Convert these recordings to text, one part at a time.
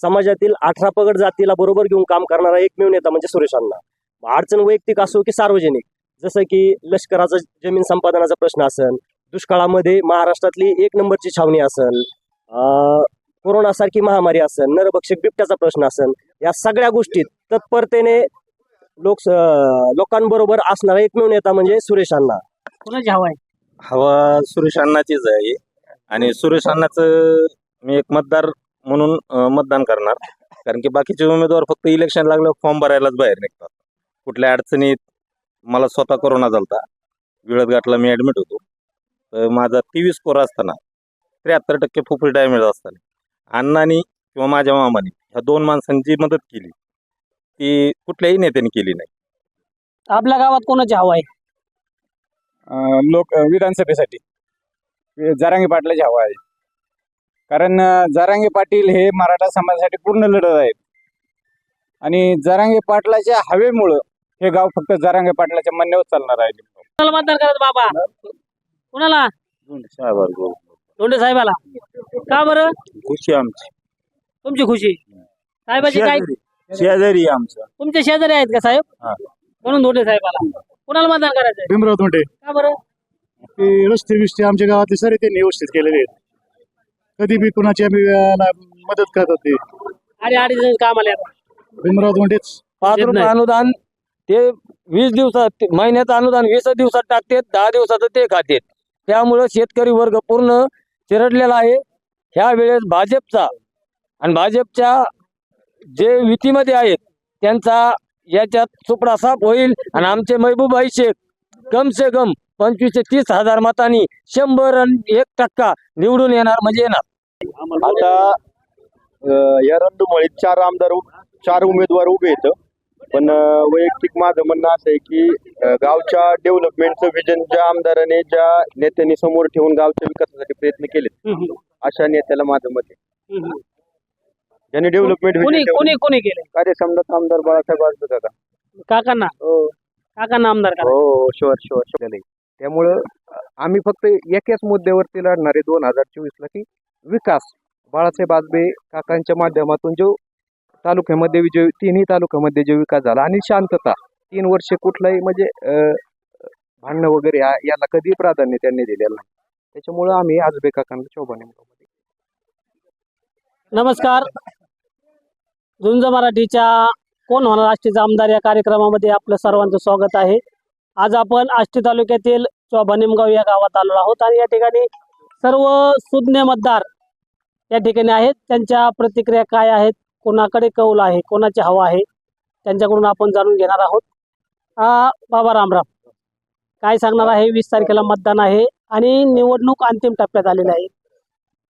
समाजातील अठरा पगड जातीला बरोबर घेऊन काम करणारा एकमेव नेता म्हणजे सुरेश अण्णा. अडचण वैयक्तिक असो की सार्वजनिक जसं की लष्कराचा जमीन संपादनाचा प्रश्न असेल दुष्काळामध्ये महाराष्ट्रातली एक नंबरची छावणी असेल कोरोनासारखी महामारी असेल नरभक्षक बिबट्याचा प्रश्न असेल या सगळ्या गोष्टीत तत्परतेने लोक लोकांबरोबर असणारा एकमेव नेता म्हणजे सुरेश अण्णा. कोणाची हवा आहे? हवा सुरेश अण्णाचीच आहे. आणि सुरेश अण्णाचं मी एक मतदार म्हणून मतदान करणार. कारण की बाकीचे उमेदवार फक्त इलेक्शन लागलं फॉर्म भरायलाच बाहेर निघतात. कुठल्या अडचणीत मला स्वतः कोरोना झालता. विळदघाटला मी ॲडमिट होतो. तर माझा तेवीस स्कोर असताना त्र्याहत्तर टक्के फुफरी डॅमेज असताना अण्णांनी किंवा माझ्या मामाने ह्या दोन माणसांची मदत केली. ती कुठल्याही नेत्याने केली नाही. आपल्या गावात कोणाची हवा आहे? लोक विधानसभेसाठी. जारांगे पाटलाची हवा आहे. कारण जारांगे पाटील हे मराठा समाजासाठी पूर्ण लढत आहेत. आणि जारांगे पाटलाच्या हवेमुळं हे गाव फक्त जारांगे पाटलाच्या म्हणण्यावर चालणार आहे. कोणाला मतदान करायचं बाबा? कोणाला? धोंडे साहेबाला का बरं? खुशी आमची. तुमची खुशी? साहेबाची काय? शेजारी आमचं. तुमचे शेजारी आहेत का साहेब? हा. म्हणून धोंडे साहेबाला. कोणाला मतदान करायचंय? भीमराव तोंडे का बरं? ते रस्ते बिस्ते आमच्या गावातले सारे त्यांनी व्यवस्थित केलेले आहेत. कधी बी कुणाची आम्ही अं, मदत करतात ते आणि अडीच दिवस कामाला येतात. भीमराव तोंडेच पाच येत रुपये नाही. अनुदान ते वीस दिवसात महिन्याचं अनुदान वीस दिवसात टाकतात दहा दिवसाचं ते खातात त्यामुळं शेतकरी वर्ग पूर्ण चिरडलेला आहे ह्या वेळेस भाजपचा आणि भाजपच्या जे युतीमध्ये आहेत त्यांचा याच्यात सुपडा साफ होईल आणि आमचे महबूबाई शेख कम से कम पंचवीस ते तीस हजार मतांनी शंभर एक टक्का निवडून येणार म्हणजे येणार. आता या रणधुमाळीत चार आमदार चार उमेदवार उभे आहेत. पण वैयक्तिक माझं म्हणणं असं आहे की गावच्या डेव्हलपमेंटचं विजन ज्या आमदाराने ज्या नेत्यांनी समोर ठेवून गावच्या विकासासाठी प्रयत्न केले अशा नेत्याला माझं मत आहे. ज्यांनी डेव्हलपमेंट कोणी कोणी कोणी केले कार्यक्षमता आमदार बाळासाहेब काकांना? हो. काकांना आमदार हो शुअर शुअर शुअर त्यामुळं आम्ही फक्त एकाच मुद्द्यावरती लढणार आहे दोन हजार चोवीसला की विकास. बाळासाहेब आजबे काकांच्या माध्यमातून जो तालुक्यामध्ये जो तिन्ही तालुक्यामध्ये जो विकास झाला आणि शांतता तीन वर्ष कुठलाही म्हणजे भांडणं वगैरे याला कधी प्राधान्य त्यांनी दिलेलं नाही. त्याच्यामुळं आम्ही आजबे काकांना शोभाने नमस्कार. झुंज मराठीच्या कोण होणार आष्टीचा आमदार या कार्यक्रमामध्ये आपलं सर्वांचं स्वागत आहे. आज आपण आष्टी तालुक्यातील चौभानिमगाव या गावात आलो आहोत आणि या ठिकाणी सर्व सुज्ञ मतदार या ठिकाणी आहेत. त्यांच्या प्रतिक्रिया काय आहेत? कोणाकडे कौल आहे? कोणाची हवा आहे? त्यांच्याकडून आपण जाणून घेणार आहोत. बाबा रामराम काय सांगणार आहे? वीस तारखेला मतदान आहे आणि निवडणूक अंतिम टप्प्यात आलेली आहे.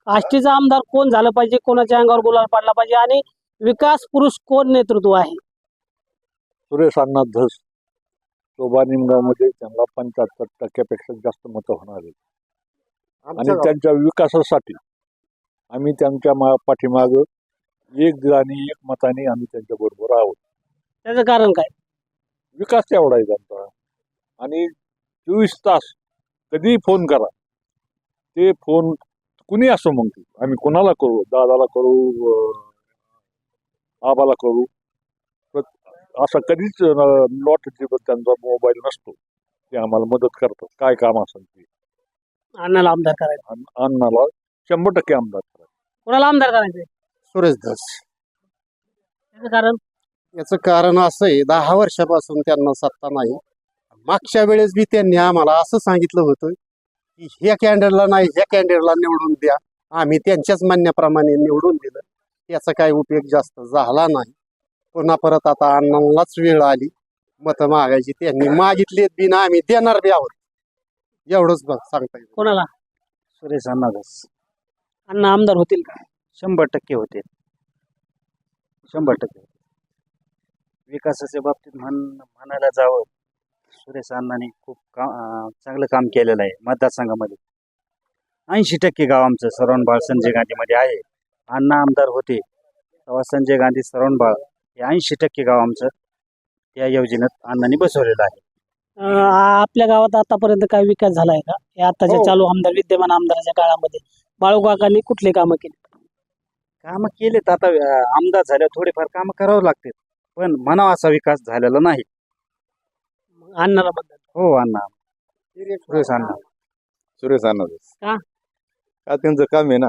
आष्टीचा आमदार कोण झालं पाहिजे? कोणाच्या अंगावर गुलाल पाडला पाहिजे? आणि विकास पुरुष कोण नेतृत्व आहे? सुरेश अण्णा धस. शोभा निमगावमध्ये त्यांना पंच्याहत्तर टक्क्यापेक्षा जास्त मतं होणार आहेत. आणि त्यांच्या विकासासाठी आम्ही त्यांच्या मा पाठीमागं एक दिलाने एक मताने आम्ही त्यांच्या बरोबर आहोत. त्याचं कारण काय? विकास तेवढा आहे त्यांचा. आणि चोवीस तास कधीही फोन करा ते फोन कुणी असो मग आम्ही कुणाला करू? दादाला करू आबाला करू? असं कधीच नॉट त्यांचा मोबाईल नसतो. ते आम्हाला मदत करतात. काय काम असेल ते? अण्णाला आमदार करायचं. अण्ण- अण्णाला शंभर टक्के आमदार करा कोणाला आमदार करायचंय सुरेश त्याचं कारण? याचं कारण असं आहे दहा वर्षापासून त्यांना सत्ता नाही. मागच्या वेळेस बी त्यांनी आम्हाला असं सांगितलं होतं की ह्या कॅन्डिडेटला नाही ह्या कॅन्डिडेटला निवडून द्या. आम्ही त्यांच्याच म्हणण्याप्रमाणे निवडून दिलं. याचा काही उपयोग जास्त झाला नाही. पुन्हा परत आता अण्णांनाच वेळ आली. मतं मागायची. त्यांनी मागितलीत बी ना आम्ही देणार बी आहोत. एवढंच बघ सांगता येईल. कोणाला? सुरेश अण्णादास. अण्णा आमदार होतील का? शंभर टक्के होते. शंभर टक्के विकासाच्या बाबतीत म्हण म्हणायला जावं सुरेश अण्णांनी खूप का चांगलं काम केलेलं आहे मतदारसंघामध्ये. ऐंशी टक्के गाव आमचं सरवणबाळ संजय गांधीमध्ये आहे. अण्णा आमदार होते. तेव्हा संजय गांधी सरवणबाळ हे ऐंशी टक्के गाव आमचं त्या योजनेत अण्णांनी बसवलेलं आहे. अं, आपल्या गावात आतापर्यंत काय विकास झालाय का? या आताच्या हो. चालू आमदार विद्यमान आमदाराच्या काळामध्ये बाळू काकांनी कुठले कामं केली? कामं केलेत आता अं, आमदार झाल्यावर थोडेफार कामं करावं लागतात पण म्हणावा असा विकास झालेला नाही. अण्णाला मतदान हो अण्णा सुरेश अण्णा सुरेश अण्णाच का? का त्यांचं काम आहे ना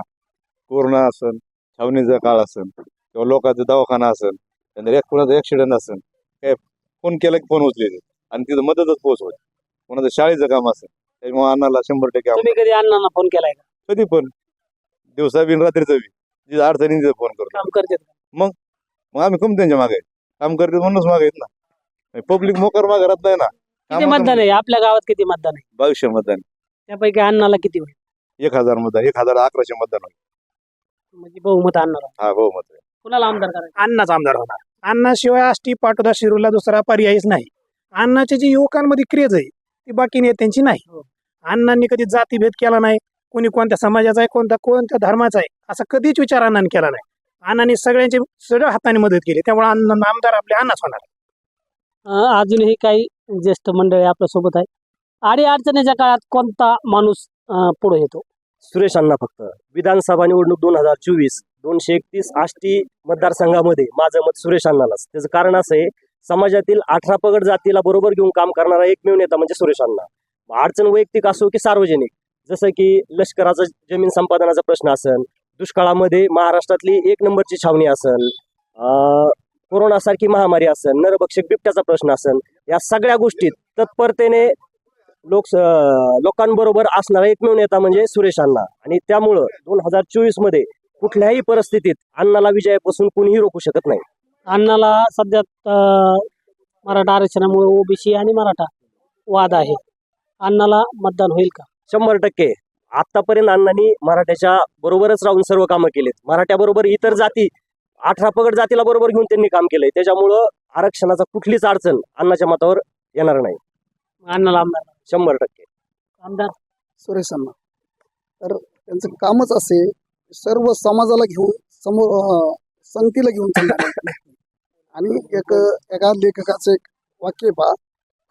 कोरोना असन छावणीचा काळ असन किंवा लोकांचा दवाखाना असन त्यांना एक कोणाचा ऍक्सिडेंट असन काय फोन केला की फोन उचले आणि तिथं मदतच पोहोचवत कोणाचं शाळेचं काम असेल त्याच्यामुळे अण्णाला शंभर टक्के आवडतं. कधी अण्णांना फोन केलाय का? कधी पण. दिवसा बिन रात्रीचं बी जिथं अडचणी तिथं फोन करतो. काम करते मग? आम्ही कम त्यांच्या मागे. काम करते म्हणूनच मागे आहेत ना. पब्लिक मोकर मागे राहत नाही ना. किती कामाचं मतदान आहे? आपल्या गावात किती मतदान आहे? बावीसशे मतदान. त्यापैकी अण्णाला किती होईल? एक हजार मतदान. एक हजार अकराशे मतदान होईल. म्हणजे बहुमत अण्णाला. हा हो मत आहे. कुणाला आमदार करायचं? अण्णाच आमदार होणार. अण्णाशिवाय आष्टी पाटोदा शिरूरला दुसरा पर्यायच नाही. अण्णाची जी युवकांमध्ये क्रेज आहे ती बाकी नेत्यांची नाही. अण्णांनी कधी जातीभेद केला नाही कोणी कोणत्या समाजाचा आहे कोणता कोणत्या धर्माचा आहे असा कधीच विचार अण्णांनी केला नाही. अण्णांनी सगळ्यांची सगळ्या हाताने मदत केली त्यामुळे अण्णा आमदार आपले अण्णाच होणार. अजूनही काही ज्येष्ठ मंडळी आपल्यासोबत आहे आडी अडचणीच्या काळात कोणता माणूस पुढे येतो? सुरेश अण्णा फक्त. विधानसभा निवडणूक दोन हजार चोवीस. दोनशे एकतीस आष्टी मतदारसंघामध्ये माझं मत सुरेश अण्णालाच. त्याचं कारण असं आहे समाजातील अठरा पगड जातीला बरोबर घेऊन काम करणारा एकमेव नेता म्हणजे सुरेश अण्णा. अडचण वैयक्तिक असो की सार्वजनिक जसं की लष्कराचा जमीन संपादनाचा प्रश्न असेल दुष्काळामध्ये महाराष्ट्रातली एक नंबरची छावणी असेल कोरोनासारखी महामारी असेल नरभक्षक बिबट्याचा प्रश्न असेल या सगळ्या गोष्टीत तत्परतेने लोक लोकांबरोबर असणारा एकमेव नेता म्हणजे सुरेश अण्णा. आणि त्यामुळं दोन हजार चोवीसमध्ये कुठल्याही परिस्थितीत अण्णाला विजयापासून कुणीही रोखू शकत नाही. अण्णाला सध्या मराठा आरक्षणामुळे ओबीसी आणि मराठा वाद आहे. अण्णाला मतदान होईल का? शंभर टक्के. आतापर्यंत अण्णांनी मराठ्याच्या बरोबरच राहून सर्व कामं केलेत. मराठ्याबरोबर इतर जाती अठरा पगड जातीला बरोबर घेऊन त्यांनी काम केलंय. त्याच्यामुळं आरक्षणाचा कुठलीच अडचण अण्णाच्या मतावर येणार नाही. अण्णाला आमदार. शंभर टक्के. आमदार. सुरेश अण्णा. तर त्यांचं कामच असे सर्व समाजाला घेऊन समोर संगतीला घेऊन चालणारे आणि एक एका लेखकाचं एक वाक्य पहा.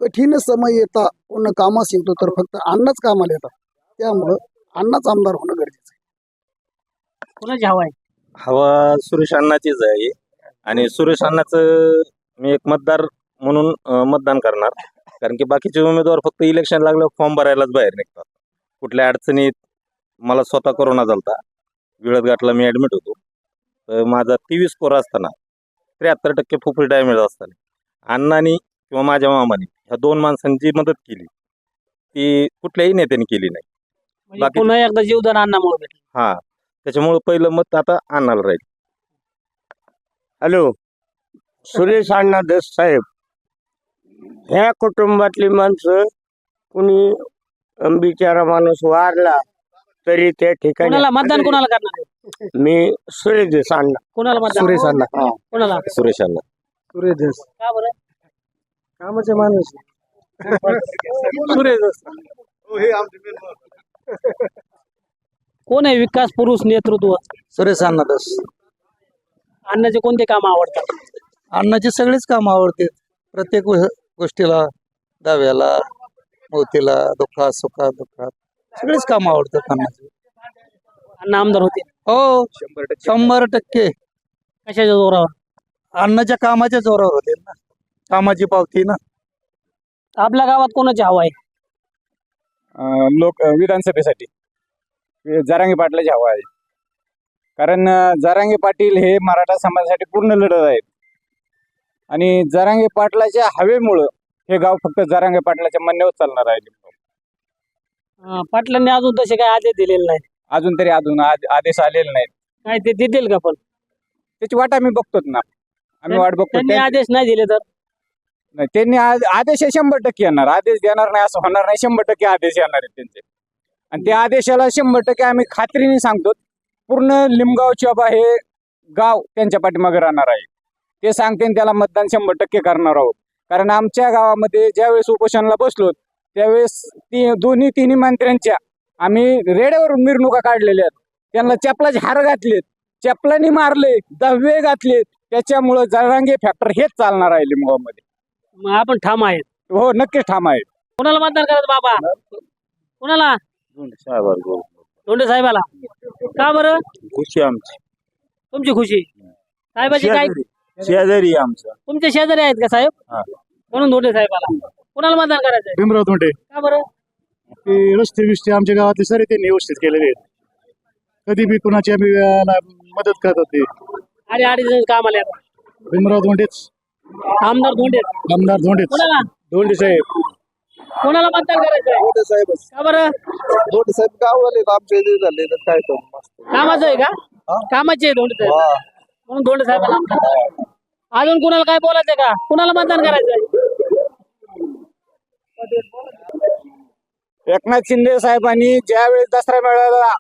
कठीण समय येता पूर्ण कामास येतो तर फक्त अण्णाच कामाला येतात. त्यामुळं अण्णाच आमदार होणं गरजेचं आहे. कोणाची हवा आहे? हवा सुरेश अण्णाचीच आहे. आणि सुरेश अण्णाचं मी एक मतदार म्हणून मतदान करणार. कारण की बाकीचे उमेदवार फक्त इलेक्शन लागलं फॉर्म भरायलाच बाहेर निघतात. कुठल्या अडचणीत मला स्वतः कोरोना झालता. विळदघाटला मी ॲडमिट होतो. तर माझा तेवीस स्कोर असताना त्र्याहत्तर टक्के फुफरी डॅमेज असताना अण्णांनी किंवा माझ्या मामाने ह्या दोन माणसांची मदत केली ती कुठल्याही नेत्याने केली नाही. म्हणजे बाकी- पुन्हा एकदा जीवदान अण्णामुळे भेटलं. हा त्याच्यामुळे पहिलं मत आता अण्णाला राहील. हॅलो सुरेश अण्णा दस साहेब. ह्या कुटुंबातली माणसं कुणी अं, बिचारा माणूस वारला तरी त्या ठिकाणी कोणाला मतदान कोणाला करणार आहे? मी सुरेश देस अण्णा. कोणाला मतदान? सुरेश अण्णा. कोणाला? सुरेश अण्णा. सुरेश देस. का बरं? कामाचे माणूस. सुरेश कोण आहे विकास पुरुष नेतृत्व? सुरेश अण्णा दस. अण्णाचे कोणते काम आवडतात? अण्णाची सगळीच कामं आवडते. प्रत्येक गोष्टीला दाव्याला मोतीला दुःखात सुखात दुःखात. सगळीच कामं आवडतात अण्णाची अण्णा आमदार होते. हो शंभर टक्के. कशाच्या जोरावर? अण्णाच्या कामाच्या जोरावर होते ना. कामाची पावती ना. आपल्या गावात कोणाची हवा आहे? लोक विधानसभेसाठी. जारांगे पाटलाची हवा आहे. कारण अं, जारांगे पाटील हे मराठा समाजासाठी पूर्ण लढत आहेत. आणि जारांगे पाटलाच्या हवेमुळं हे गाव फक्त जारांगे पाटलाच्या म्हणण्यावर चालणार आहे. पाटलांनी अजून तसे काय आदेश दिलेले नाही अजून तरी अजून आद- आदेश आलेले नाहीत. काय ते देतील का पण? त्याची वाट आम्ही बघतोच ना. आम्ही वाट बघतो त्यांनी त्या- आदेश नाही दिले तर? नाही, त्यांनी आज- आदेश हे शंभर टक्के येणार. आदेश देणार नाही असं होणार नाही. शंभर टक्के आदेश येणार आहेत त्यांचे. आणि त्या आदेशाला शंभर टक्के आम्ही खात्रीने सांगतो. पूर्ण लिमगाव चोबा हे गाव त्यांच्या पाठीमागे राहणार आहे. ते सांगते त्याला मतदान शंभर टक्के करणार आहोत. कारण आमच्या गावामध्ये ज्यावेळेस उपोषणाला बसलो त्यावेळेस ती दोन्ही तिन्ही मंत्र्यांच्या आम्ही रेड्यावरून मिरवणुका काढलेल्या आहेत. त्यांना चपलाचे हार घातलेत. चपलानी मारले दहावे घातले त्याच्यामुळं जरांगे फॅक्टर हेच चालणार आहे लिमगावमध्ये मग आपण ठाम आहेत. हो नक्कीच ठाम आहे कोणाला मतदान करायचं बाबा? कोणाला? धोंडे साहेबाला का बरं? खुशी आमची. तुमची खुशी. साहेबाची काय? शेजारी आमचं. तुमचे शेजारी आहेत का साहेब. म्हणून धोंडे साहेबाला. कोणाला मतदान करायचंय? भीमराव धोंडे का बरं? ते रस्ते बिस्ते आमच्या गावातले सारे त्यांनी व्यवस्थित केलेले आहेत. कधी बी कुणाची आम्ही अं, मदत करतात ते. अरे अडीच कामाला येतात. भीमराव धोंडेच आमदार धोंडे आमदार धोंडेच कोणाला? धोंडे साहेब. कोणाला मतदान करायचंय? मोठे साहेब का बरं? मोठे साहेब गाववाले आमच्या इथे झाले तर काय करू मस्त. कामाचं आहे का? कामाचे आहे धोंडे साहेब. म्हणून धोंडे आमदार करायचं. अजून कुणाला काय बोलायचंय का? कुणाला मतदान करायचंय? एकनाथ शिंदे साहेबांनी ज्यावेळेस दसरा मेळाव्याला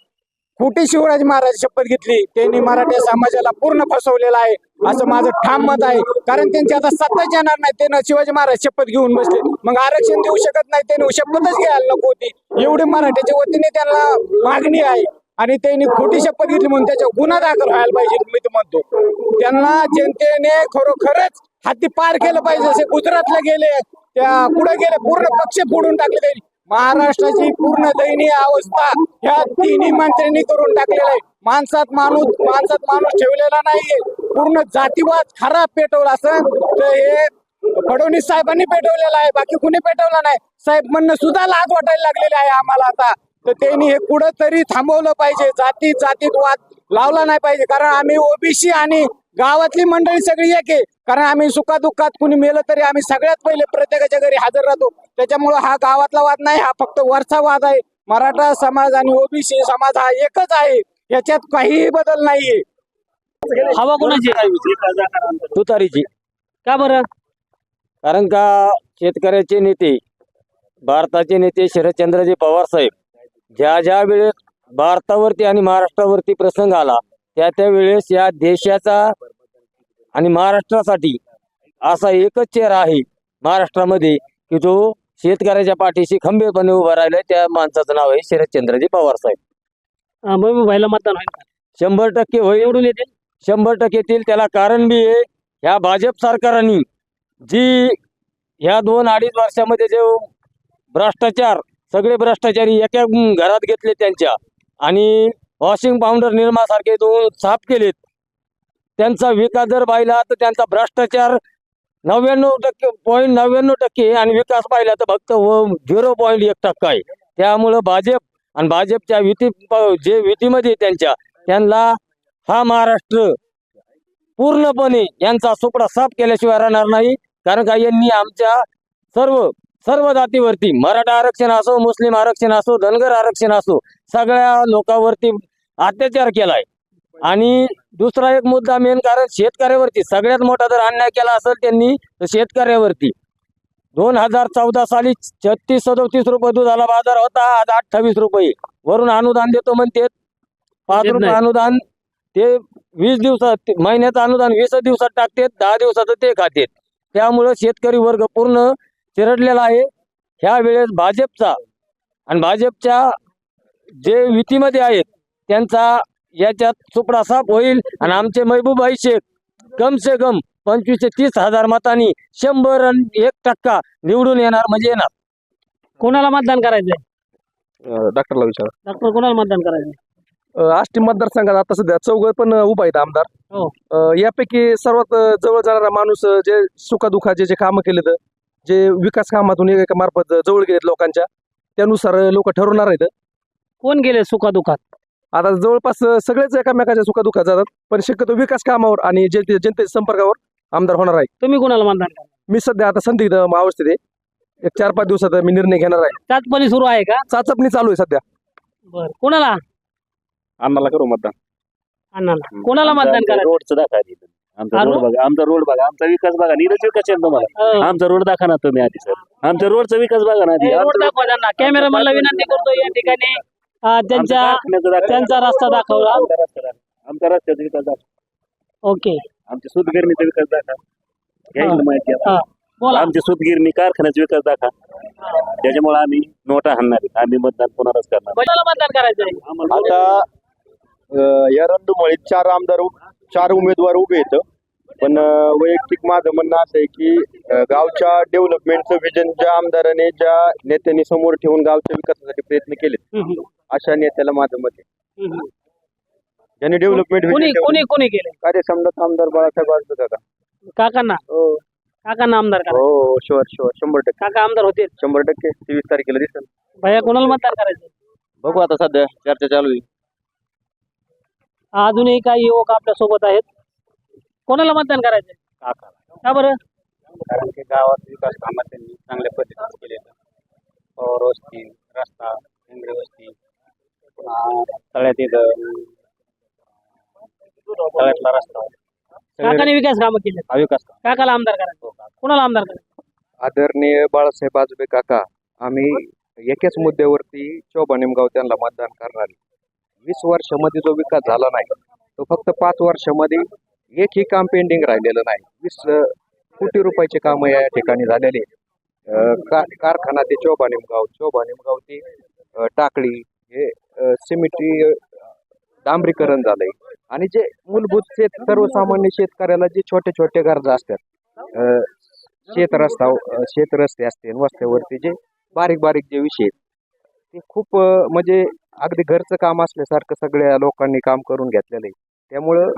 कुठे शिवराज महाराज शपथ घेतली त्यांनी मराठा समाजाला पूर्ण फसवलेलं आहे. असं माझं ठाम मत आहे. कारण त्यांची आता सत्ताच येणार नाही. त्यांना शिवाजी महाराज शपथ घेऊन बसले. मग आरक्षण देऊ शकत नाही. त्यांनी शपथच घ्यायला नको होती. एवढी मराठ्याच्या वतीने त्यांना मागणी आहे. आणि त्यांनी खोटी शपथ घेतली म्हणून त्याच्या गुन्हा दाखल व्हायला पाहिजे मी तर म्हणतो. त्यांना जनतेने खरोखरच हाती पार केलं पाहिजे जसे गुजरातला गेले. त्या पुढे गेले पूर्ण पक्ष फोडून टाकले त्यांनी. महाराष्ट्राची पूर्ण दयनीय अवस्था ह्या तिन्ही मंत्र्यांनी करून टाकलेला आहे. माणसात माणूस माणसात माणूस ठेवलेला नाहीये. पूर्ण जातीवाद खराब पेटवला असं. तर हे फडणवीस साहेबांनी पेटवलेला आहे बाकी कुणी पेटवला नाही. साहेब म्हणणं सुद्धा लाज वाटायला लागलेले आहे आम्हाला आता. तर त्यांनी हे कुठं तरी थांबवलं पाहिजे. जाती जातीत वाद लावला नाही पाहिजे. कारण आम्ही ओबीसी आणि गावातली मंडळी सगळी एक आहे. कारण आम्ही सुखादुःखात कुणी मेलं तरी आम्ही सगळ्यात पहिले प्रत्येकाच्या घरी हजर राहतो. त्याच्यामुळे हा गावातला वाद नाही हा फक्त वरचा वाद आहे. मराठा समाज आणि ओबीसी समाज हा एकच आहे. याच्यात काहीही बदल नाहीये. हवा कोणाची तुतारीची. का बरं? कारण का शेतकऱ्याचे नेते भारताचे नेते शरदचंद्रजी पवार साहेब ज्या ज्या वेळेस भारतावरती आणि महाराष्ट्रावरती प्रसंग आला त्या त्या वेळेस या देशाचा आणि महाराष्ट्रासाठी असा एकच चेहरा आहे महाराष्ट्रामध्ये की जो शेतकऱ्याच्या पाठीशी खंबीरपणे उभा राहिलाय. त्या माणसाचं नाव आहे शरदचंद्रजी पवार साहेब. व्हायला मतदान होईल? शंभर टक्के होईल. निवडून येते शंभर टक्के येतील. त्याला कारण बी आहे ह्या भाजप सरकारांनी जी ह्या दोन अडीच वर्षामध्ये जे भ्रष्टाचार सगळे भ्रष्टाचारी एका घरात घेतले त्यांच्या आणि वॉशिंग पावडर निर्मासारखे दोन साफ केलेत. त्यांचा विकास जर पाहिला तर त्यांचा भ्रष्टाचार नव्याण्णव टक्के पॉईंट नव्याण्णव टक्के आणि विकास पाहिला तर फक्त झिरो पॉईंट एक टक्का आहे. त्यामुळं भाजप आणि भाजपच्या युती जे युतीमध्ये त्यांच्या त्यांना हा महाराष्ट्र पूर्णपणे यांचा सुपडा साफ केल्याशिवाय राहणार नाही. कारण का यांनी आमच्या सर्व सर्व जातीवरती मराठा आरक्षण असो मुस्लिम आरक्षण असो धनगर आरक्षण असो सगळ्या लोकांवरती अत्याचार केलाय. आणि दुसरा एक मुद्दा मेन कारण शेतकऱ्यावरती सगळ्यात मोठा जर अन्याय केला असेल त्यांनी तर शेतकऱ्यावरती. दोन हजार चौदा साली छत्तीस सदोतीस रुपये दुधाला बाजार होता आज अठ्ठावीस रुपये. वरून अनुदान देतो म्हणते. पाच रुपये. अनुदान ते वीस दिवसात महिन्याचं अनुदान वीस दिवसात टाकतात दहा दिवसाचं ते खातेत. त्यामुळं शेतकरी वर्ग पूर्ण चिरडलेला आहे. ह्या वेळेस भाजपचा आणि भाजपच्या जे युतीमध्ये आहेत त्यांचा याच्यात सुपडा साफ होईल आणि आमचे महबूबाई शेख कम से कम पंचवीस ते तीस हजार मतांनी शंभर आणि एक टक्का निवडून येणार म्हणजे येणार. कोणाला मतदान करायचंय? डॉक्टरला विचार. डॉक्टर कोणाला मतदान करायचंय? आष्टी मतदारसंघात आता सध्या चौघ पण उभा आहेत आमदार. हो. अ, यापैकी सर्वात अ, जवळ जाणारा माणूस अ, जे सुखादुखाचे जे कामं केलेत जे विकास कामातून एका मार्फत जवळ गेलेत लोकांच्या त्यानुसार लोक ठरवणार आहेत. कोण गेले सुखादुखात? आता जवळपास सगळेच एकामेकाच्या सुखादुखात जातात पण शक्यतो विकास कामावर आणि जनते जनतेच्या संपर्कावर आमदार होणार आहे. तुम्ही कोणाला मतदान करा मी सध्या आता संदिग्ध अवस्थेत आहे. एक चार पाच दिवसात मी निर्णय घेणार आहे. चाचपणी सुरू आहे का? चाचपणी चालू आहे सध्या. बर. कोणाला? आम्हाला करू मतदान. अण्णाला. कोणाला मतदान रोडचं दाखवा. आमचा रोड? बघा आमचा रोड बघा. आमचा विकास बघा. नीरज विकास तुम्हाला आमचा रोड दाखवा ना तुम्ही आधी सर. आमच्या रोडचा विकास बघा ना आधी. रोड आमचा- दाखवा त्यांना. कॅमेरामॅनला विनंती करतो या ठिकाणी. त्यांच्या. त्यांचा रस्ता दाखवला. आमचा रस्ता दाखवा. आमचा रस्त्याचा विकास दाखवा ओके. आमच्या सुतगिरणीचा विकास दाखवा घ्या माहिती. हा. बोला. आमची सुतगिरणी कारखान्याचा विकास दाखवा त्याच्यामुळे आम्ही नोटा हाणणार आहे. आम्ही मतदान कोणालाच करणार कोणाला मतदान करायचंय आता अं, या रंधुमळीत चार आमदार उ- चार उमेदवार उभे आहेत. पण अं, वैयक्तिक माझं म्हणणं असं आहे की अं, गावच्या डेव्हलपमेंटचं विजन ज्या आमदाराने ज्या नेत्यांनी समोर ठेवून गावच्या विकासासाठी प्रयत्न केले हम्म, अशा नेत्याला माझं मत. आहे हम्म. ज्यांनी डेव्हलपमेंट कोणी कोणी कोणी केले कार्यक्षमता आमदार बाळासाहेब आजबे काका काकांना? हो. काकांना आमदार करा हो शुअर शुअर शंभर टक्के. काका आमदार होतील. शंभर टक्के. तेवीस तारखेला दिसेल. भैया कोणाला मतदान करायचं? बघू आता सध्या. चर्चा चालू आहे. अजूनही काही युवक आपल्यासोबत आहेत. कोणाला मतदान करायचं? का बरं? कारण की गावात विकास कामात त्यांनी चांगल्या पद्धतीने केलेलं. पवार वस्ती रस्ता इंद्रे वस्ती. तळ्यात इथं. तळ्यातला रस्ता. सगळे काकाने विकास कामं केले हा विकास काम. काकाला आमदार करायचं. कोणाला आमदार करायचं? आदरणीय बाळासाहेब आजबे काका आम्ही एकाच मुद्द्यावरती चोबा निमगाव त्यांना मतदान करणार आहे. वीस वर्षामध्ये जो विकास झाला नाही तो फक्त पाच वर्षामध्ये एकही काम पेंडिंग राहिलेलं नाही. वीस कोटी रुपयाचे काम या ठिकाणी झालेले कारखाना ते चोबा निमगाव चोबा निमगाव ते टाकळी हे अ, सिमेंटी डांबरीकरण झालंय. आणि जे मूलभूत शेत सर्वसामान्य शेतकऱ्याला जे छोटे छोटे गरजा असतात शेत रस्ता शेत रस्ते असतील वस्त्यावरती जे बारीक बारीक जे विषय आहेत ते खूप म्हणजे अगदी घरचं काम असल्यासारखं सगळ्या लोकांनी काम करून घेतलेलं आहे. त्यामुळं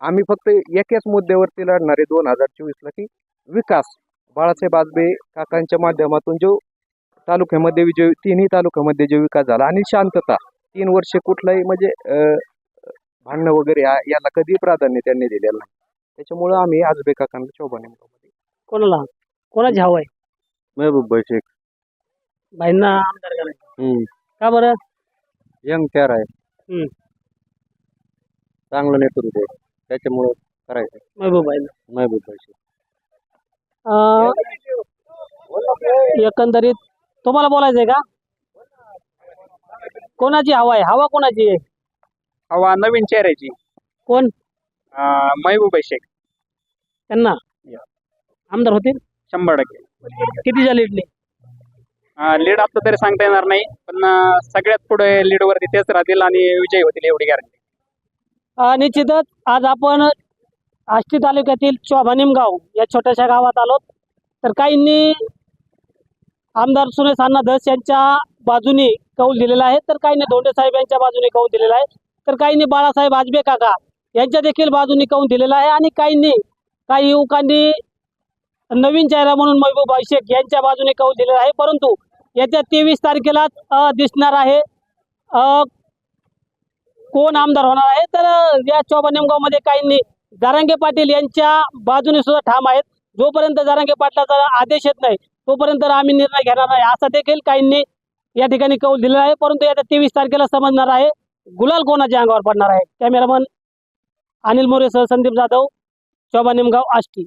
आम्ही फक्त एकाच मुद्द्यावरती लढणार आहे दोन हजार चोवीसला की विकास. बाळासाहेब आजबे काकांच्या माध्यमातून जो तालुक्यामध्ये विजय तिन्ही तालुक्यामध्ये जो विकास झाला आणि शांतता तीन वर्षे कुठलाही म्हणजे अ, भांडणं वगैरे याला कधी प्राधान्य त्यांनी दिलेलं नाही. त्याच्यामुळं आम्ही आजबे काकांना शोभा कोणाला? कोणाची हवं आहे? महबूब भाई शेख. भाईंना आमदार करायचं. हम्म. का बरं? यंग प्यार आहे. हम्म. चांगलं नेतृत्व आहे. त्याच्यामुळं करायचं. महबूब भाई शेख. अं, एकंदरीत तुम्हाला बोलायचंय का? कोणाची हवा आहे? हवा कोणाची आहे? हवा नवीन चेहऱ्याची. कोण? महबूब शेख त्यांना? आमदार होतील? शंभर टक्के. किती झाली इडली लीड आता तरी सांगता येणार नाही पण सगळ्यात पुढे लीड वरती तेच राहतील आणि विजयी होतील एवढी गॅरंटी निश्चितच आज आपण आष्टी तालुक्यातील चोभानिमगाव या छोट्याशा गावात आलो तर काहींनी आमदार सुरेश अण्णा धस यांच्या बाजूने कौल दिलेला आहे. तर काहींनी धोंडे साहेब यांच्या बाजूने कौल दिलेला आहे. तर काहींनी बाळासाहेब आजबे काका यांच्या देखील बाजूने कौल दिलेला आहे. आणि काहींनी काही युवकांनी नवीन चेहरा म्हणून महबूब अभिषेक यांच्या बाजूने कौल दिलेला आहे. परंतु येत्या तेवीस तारखेलाच दिसणार आहे कोण आमदार होणार आहे? तर अ, या चोबा काहींनी जारांगे पाटील यांच्या बाजूने सुद्धा ठाम आहेत. जोपर्यंत जारांगे पाटलाचा आदेश येत नाही तोपर्यंत आम्ही निर्णय घेणार नाही. असा देखील काहींनी या ठिकाणी कौल दिलेला आहे. परंतु येत्या तेवीस तारखेला समजणार आहे गुलाल कोणाच्या अंगावर पडणार आहे? कॅमेरामन अनिल मोरेसह संदीप जाधव चौबा निमगाव आष्टी.